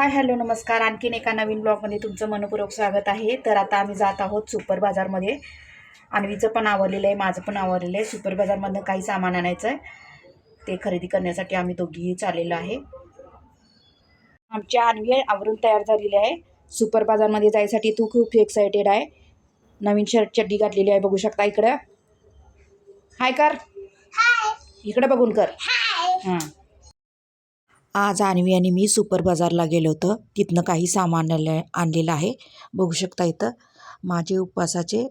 Hi hello नमस्कार. आणखीन एका नवीन ब्लॉगमध्ये तुमचं मनपूर्वक स्वागत आहे. तर आता आम्ही जात आहोत सुपर बाजारमध्ये. अन्वीचं पण आवडलेलं आहे माझं पण आवडलेलं आहे. सुपर बाजारमधनं काही सामान आणायचं आहे. ते खरेदी करण्यासाठी आम्ही दोघीही चाललेलो आहे. आमच्या अन्वी आवरून तयार झालेली आहे. सुपर बाजारमध्ये जायसाठी तू खूप एक्सायटेड आहे. नवीन शर्ट चड्डी घातलेली आहे बघू शकता इकडं. हाय कर. इकडं बघून कर. हां. आज आणवी आणि मी सुपर बाजारला गेलो होतो. तिथनं काही सामान आणलं आणलेलं आहे. बघू शकता इथं माझे उपवासाचे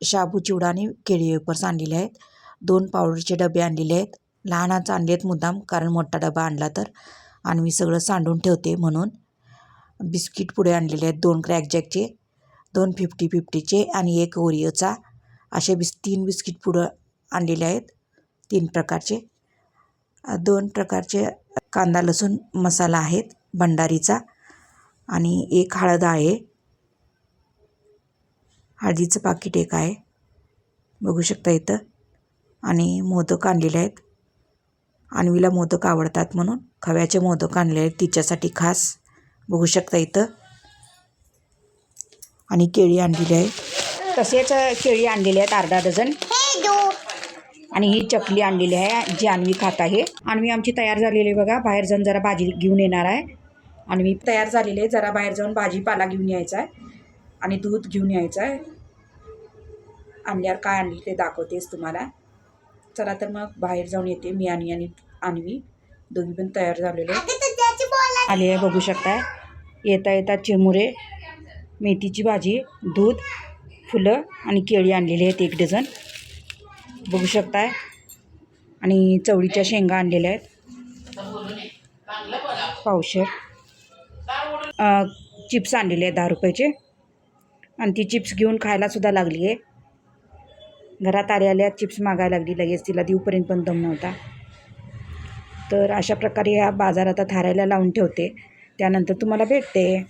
शाबू चिवडा आणि केळी वेपर्स आणलेले आहेत. दोन पावडरचे डबे आणलेले आहेत. लहानाच आणले आहेत मुद्दाम कारण मोठा डबा आणला तर. आणि मी सगळं सांडून ठेवते म्हणून. बिस्किट पुढे आणलेले आहेत दोन क्रॅकजॅकचे दोन फिफ्टी फिफ्टीचे आणि एक ओरिओचा. असे बिस तीन बिस्किट पुढं आणलेले आहेत तीन प्रकारचे. दोन प्रकारचे कांदा लसूण मसाला आहेत भंडारीचा आणि एक हळद आहे. हळदीचं पाकिट एक आहे. बघू शकता इथं. आणि मोदक आणलेले आहेत. अन्वीला मोदक आवडतात म्हणून. खव्याचे मोदक आणले आहेत तिच्यासाठी खास. बघू शकता इथं. आणि केळी आणलेली आहे. तसेच केळी आणलेली आहेत? अर्धा डझन. आणि ही चकली आणलेली आहे जी आणवी खात आहे. अन्वी आमची तयार झालेली आहे बघा. बाहेर जाऊन जरा भाजी घेऊन येणार आहे. आणि मी तयार झालेली आहे. जरा बाहेर जाऊन भाजीपाला घेऊन यायचा आहे आणि दूध घेऊन यायचं आहे. आणल्यावर काय आणली ते दाखवतेच तुम्हाला. चला तर मग बाहेर जाऊन येते मी आणि आणि आणवी. दोघी पण तयार झालेले आले आहे बघू शकताय. येता येता चिरमुरे मेथीची भाजी दूध फुलं आणि केळी आणलेली आहेत एक डझन. बघू शकताय. आणि चवळीच्या शेंगा आणलेल्या आहेत. पावशेर. चिप्स आणलेले आहेत दहा रुपयाचे. आणि ती चिप्स घेऊन खायलासुद्धा लागली आहे. घरात आल्या आल्या चिप्स मागायला लागली. लगेच तिला देऊपर्यंत पण दम नव्हता. तर अशा प्रकारे ह्या बाजार आता थारायला लावून ठेवते. त्यानंतर तुम्हाला भेटते.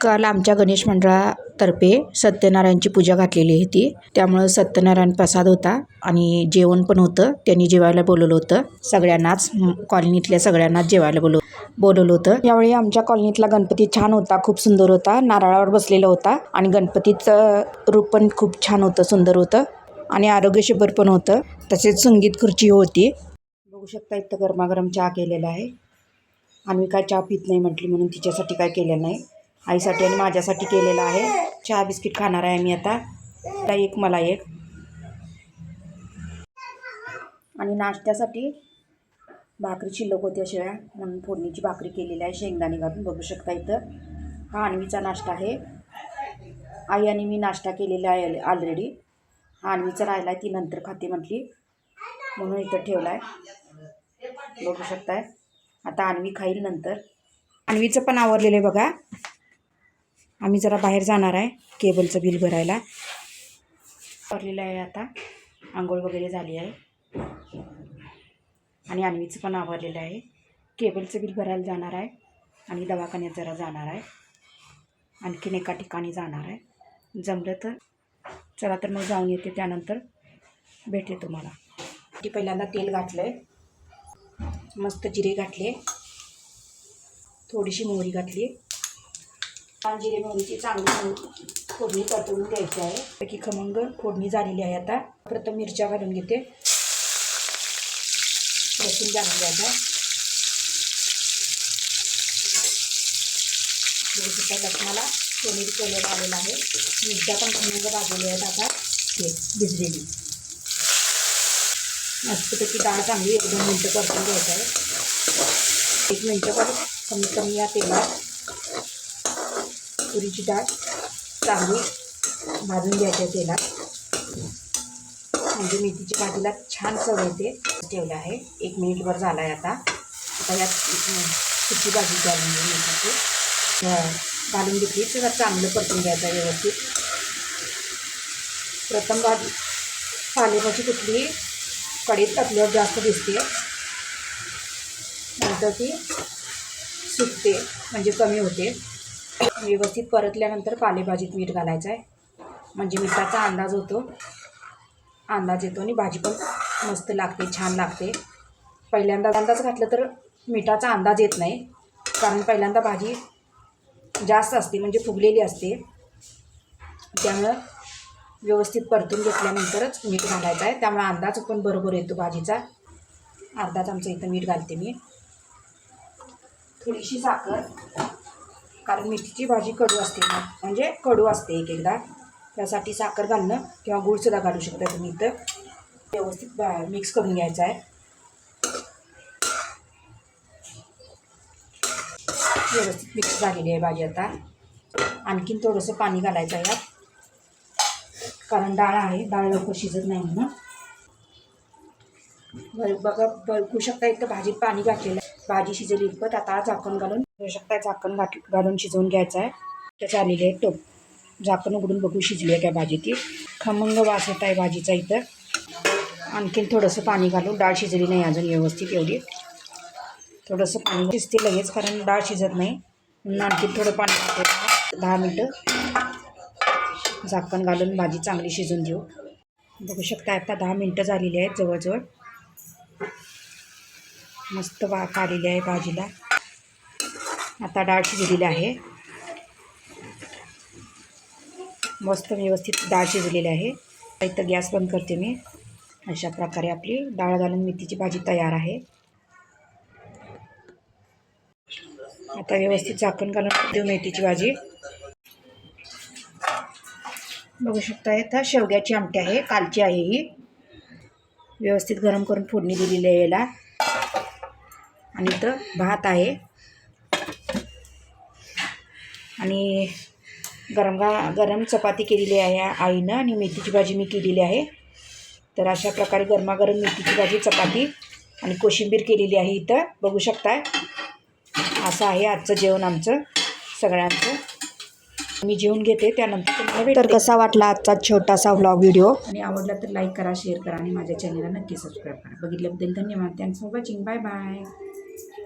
काल आमच्या गणेश मंडळा तर्फे सत्यनारायणची पूजा घातलेली होती. त्यामुळं सत्यनारायण प्रसाद होता आणि जेवण पण होतं. त्यांनी जेवायला बोलवलं होतं. सगळ्यांनाच कॉलनीतल्या सगळ्यांनाच जेवायला बोलव बोलवलं होतं. यावेळी आमच्या कॉलनीतला गणपती छान होता. खूप सुंदर होता. नारळावर बसलेला होता. आणि गणपतीचं रूप पण खूप छान होतं. सुंदर होतं. आणि आरोग्य शिबिर पण होतं. तसेच संगीत खुर्ची होती. बघू शकता इथं गरमागरम चहा केलेला आहे. आम्ही काय चहा पित नाही म्हटली म्हणून तिच्यासाठी काय केलं नाही. आईसाठी आणि माझ्यासाठी केलेलं आहे. चहा बिस्किट खाणार आहे मी आता. तिला एक मला एक. आणि नाश्त्यासाठी भाकरी शिल्लक होती शिळ्या म्हणून फोडणीची भाकरी केलेली आहे. शेंगदाणे घालून बघू शकता इथं. हा आणवीचा नाश्ता आहे. आई आणि मी नाश्ता केलेला आहे ऑलरेडी हा अन्वीचा राहिला आहे ती नंतर खाते म्हटली. म्हणून इथं ठेवला आहे बघू शकताय. आता आणवी खाईल नंतर. आणवीचं पण आवरलेलं आहे बघा. आम्ही जरा बाहेर जाणार आहे केबलचं बिल भरायला. भरलेलं आहे आता. आंघोळ वगैरे झाली आहे. आणि अन्वीचं पण आवरलेलं आहे. केबलचं बिल भरायला जाणार आहे. आणि दवाखान्यात जरा जाणार आहे. आणखीन एका ठिकाणी जाणार आहे. जमलं तर चला तर मग जाऊन येते त्यानंतर. भेटले तुम्हाला. ती पहिल्यांदा तेल घातलं आहे मस्त जिरे घातले. थोडीशी मोहरी घातली. आहे जिरे मोहरीची चांगली फोडणी परतवून द्यायची आहे. की खमंग फोडणी झालेली आहे आता. प्रथम मिरच्या घालून घेते. लसूण घालून द्यायचा बघू लसणाला पनीर केलेलं आलेलं आहे. मिरच्या पण खमंग भाजलेल्या आहेत आता. ते भिजलेली. मस्तपैकी डाळ चांगली एक दोन मिनटं परतून घ्यायचं आहे. एक मिनटं पण कमीत कमी या तेलात तुरीची डाळ चांगली भाजून घ्यायच्या आहे तेलात. म्हणजे मेथीची भाजीला छान चव येते. ठेवलं आहे. एक मिनिटभर झाला आहे आता. आता यात सुकी भाजी घालून घेऊ मेथीची. घालून घेतली. तर चांगलं परतून घ्यायचं आहे व्यवस्थित. प्रथम भाजी पालेभाजी कुठली? कढीत टाकल्यावर जास्त दिसते. नंतर ती सुकते म्हणजे कमी होते. व्यवस्थित परतल्यानंतर पालेभाजीत मीठ घालायचं आहे म्हणजे मिठाचा अंदाज होतो. अंदाज येतो आणि भाजी पण मस्त लागते छान लागते. पहिल्यांदा अंदाज घातलं तर मिठाचा अंदाज येत नाही. कारण पहिल्यांदा भाजी जास्त असते म्हणजे फुगलेली असते. त्यामुळं व्यवस्थित परतून घेतल्यानंतरच मीठ घालायचं आहे त्यामुळे अंदाज पण बरोबर येतो भाजीचा. अर्धा चमचा इथं मीठ घालते मी. थोडीशी साखर. कारण मेथीची भाजी कडू असते ना म्हणजे कडू असते एक एकदा. त्यासाठी साखर घालणं किंवा गूळसुद्धा घालू शकता तुम्ही इथं. व्यवस्थित बा मिक्स करून घ्यायचं आहे. व्यवस्थित मिक्स झालेली आहे भाजी आता. आणखीन थोडंसं पाणी घालायचं आहे यात. कारण डाळ आहे डाळ लवकर शिजत नाही म्हणून. बघ- बघा बघू शकता इथं भाजीत पाणी घातलेलं आहे. भाजी शिजली इतपत आता झाकण घालून बघू शकता झाकण घाट घालून शिजवून घ्यायचं आहे. तर आलेली आहे टोप. झाकण उघडून बघू शिजली आहे काय भाजी ती. खमंग वास येत आहे भाजीचा इथं. आणखीन थोडंसं पाणी घालून डाळ शिजली नाही अजून व्यवस्थित एवढी. थोडंसं पाणी शिजते लगेच कारण डाळ शिजत नाही. म्हणून आणखीन थोडं पाणी घालते दहा मिनटं. झाकण घालून भाजी चांगली शिजून देऊ बघू शकता आता दहा मिनटं झालेली आहेत जवळजवळ. मस्त वा आलेली आहे भाजीला. आता डाळ शिजलेली आहे. मस्त व्यवस्थित डाळ शिजलेली आहे. इथं गॅस बंद करते मी. अशा प्रकारे आपली डाळ घालून मेथीची भाजी तयार आहे. आता व्यवस्थित झाकण घालून देऊ मेथीची भाजी. बघू शकता इथं शेवग्याची आमटी आहे कालची आहे ही. व्यवस्थित गरम करून फोडणी दिलेली आहे याला. आणि इथं भात आहे. आणि गरम गा गरम चपाती केलेली आहे आईनं आणि मेथीची भाजी मी केलेली आहे. तर अशा प्रकारे गरमागरम मेथीची भाजी चपाती आणि कोशिंबीर केलेली आहे इथं. बघू शकताय. असं आहे आजचं जेवण आमचं सगळ्यांचं. मी जेवून घेते त्यानंतर तुम्हाला. तर कसा वाटला आजचा छोटासा व्लॉग व्हिडिओ आणि आवडला तर लाईक करा शेअर करा आणि माझ्या चॅनलला नक्की सबस्क्राईब करा. बघितल्याबद्दल धन्यवाद. Thanks for watching bye bye Thank you.